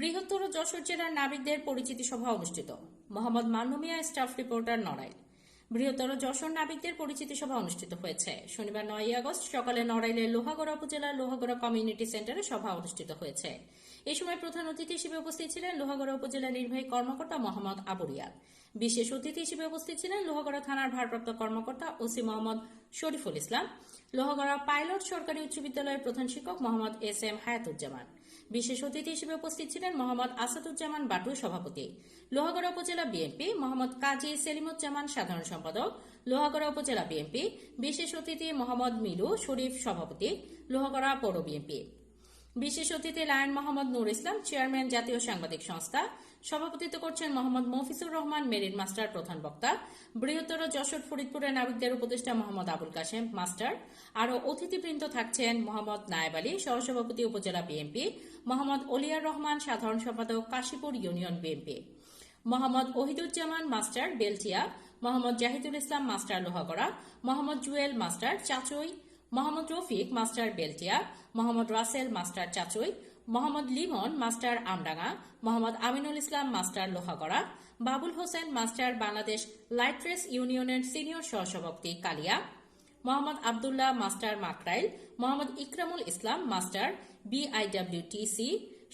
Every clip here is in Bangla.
বৃহত্তর যশোর জেলার নাবিকদের পরিচিতি সভা অনুষ্ঠিত। Mohammad Mannmia, staff reporter Narail. বৃহত্তর যশোর নাবিকদের পরিচিতি সভা অনুষ্ঠিত হয়েছে। শনিবার নয় আগস্ট সকালে নড়াইলের লোহাগড়া উপজেলার লোহাগড়া কমিউনিটি সেন্টারে সভা অনুষ্ঠিত হয়েছে। এই সময় প্রধান অতিথি হিসেবে উপস্থিত ছিলেন লোহাগড়া উপজেলা নির্বাহী কর্মকর্তা মোহাম্মদ আবুরিয়াল বিশেষ অতিথি হিসেবে উপস্থিত ছিলেন লোহাগড়া থানার ভারপ্রাপ্ত কর্মকর্তা ওসি মোহাম্মদ শরীফুল ইসলাম। লোহাগড়া পাইলট সরকারি উচ্চ বিদ্যালয়ের প্রধান শিক্ষক মোহাম্মদ এস এম হায়াতুজ্জামান। বিশেষ অতিথি হিসেবে উপস্থিত ছিলেন মোহাম্মদ আসাদুজ্জামান বাটু সভাপতি। লোহাগড়া উপজেলা বিএনপি মোহাম্মদ কাজী সেলিমুজ্জামান সাধারণ সম্পাদক। লোহাগড়া উপজেলা বিএনপি বিশেষ অতিথি মোহাম্মদ মিলু শরীফ সভাপতি। লোহাগড়া পৌর বিএনপি। বিশেষ অতিথি লায়ন মোহাম্মদ নূর ইসলাম, চেয়ারম্যান জাতীয় সাংবাদিক সংস্থা। সভাপতিত্ব করছেন মোহাম্মদ মফিজুর রহমান, মেরিন মাস্টার প্রধান বক্তা। বৃহত্তর যশোর ফরিদপুরের নাবিকদের উপদেষ্টা মোহাম্মদ আবুল কাশেম, মাস্টার। আরও অতিথিবৃন্দ থাকছেন মোহাম্মদ নায়েব আলী, সহসভাপতি উপজেলা বিএনপি। মোহাম্মদ অলিয়ার রহমান, সাধারণ সম্পাদক, Kashipur union BNP. Mohammad Ohiduzzaman, master, Beltia. Mohammad Jahidul Islam, master Lohagara. Mohammad Jewel, master, Chachui Mohammad Rafiq, master Beltia, Mohammad Rasel, master Chachui, Mohammad Limon, master Amdanga, Mohammad Aminul Islam, master Lohagara, Babul Hossain, master Bangladesh লাইট্রেস ইউনিয়নের সিনিয়র সহসভাপতি Kalia, Mohammad Abdullah, master Makrail, Mohammad Ikramul Islam, master BIWTC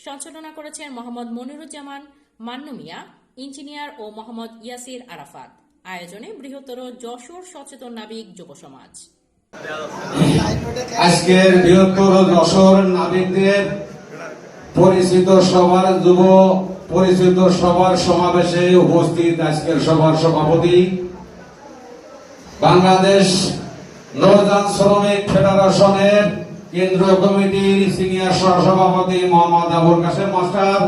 সঞ্চালনা করেছেন মোহাম্মদ মনিরুজ্জামান মান্নু মিয়া ইঞ্জিনিয়ার ও মোহাম্মদ ইয়াসির আরাফাত। আয়োজনে বৃহত্তর যশোর সচেতন নাবিক যুব সমাজ। আজকের বৃহত্তর যশোর নাবিকদের পরিচিত সবার যুব, পরিচিত সবার সমাবেশে উপস্থিত আজকের সভার সভাপতি। বাংলাদেশ নৌযান শ্রমিক ফেডারেশনের কেন্দ্রীয় কমিটির সিনিয়র সহসভাপতি মোহাম্মদ আবুল কাসেম মাস্টার।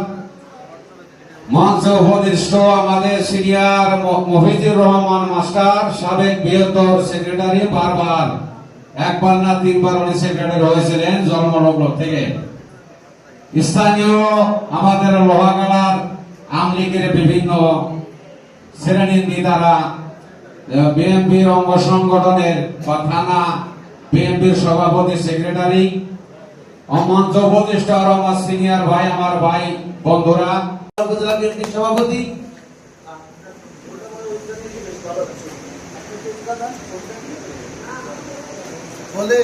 মঞ্চে উপদিষ্ট আমাদের সিনিয়র মফিজুর রহমান মাস্টার, সাবেক বৃহত্তর সেক্রেটারি বারবার। একবার না তিনবার উনি সেক্রেটারি হয়েছিলেন জন্মলগ্ন থেকে। স্থানীয় আমাদের লোহাগালার আমলিগের বিভিন্ন শ্রেণির নেতারা বিএনপির অঙ্গ সংগঠনের বা থানা বিএনপির সভাপতি, সেক্রেটারি উপদেষ্টা আর আমার সিনিয়র ভাই, আমার ভাই, বন্ধুরা। সভাপতি। বলে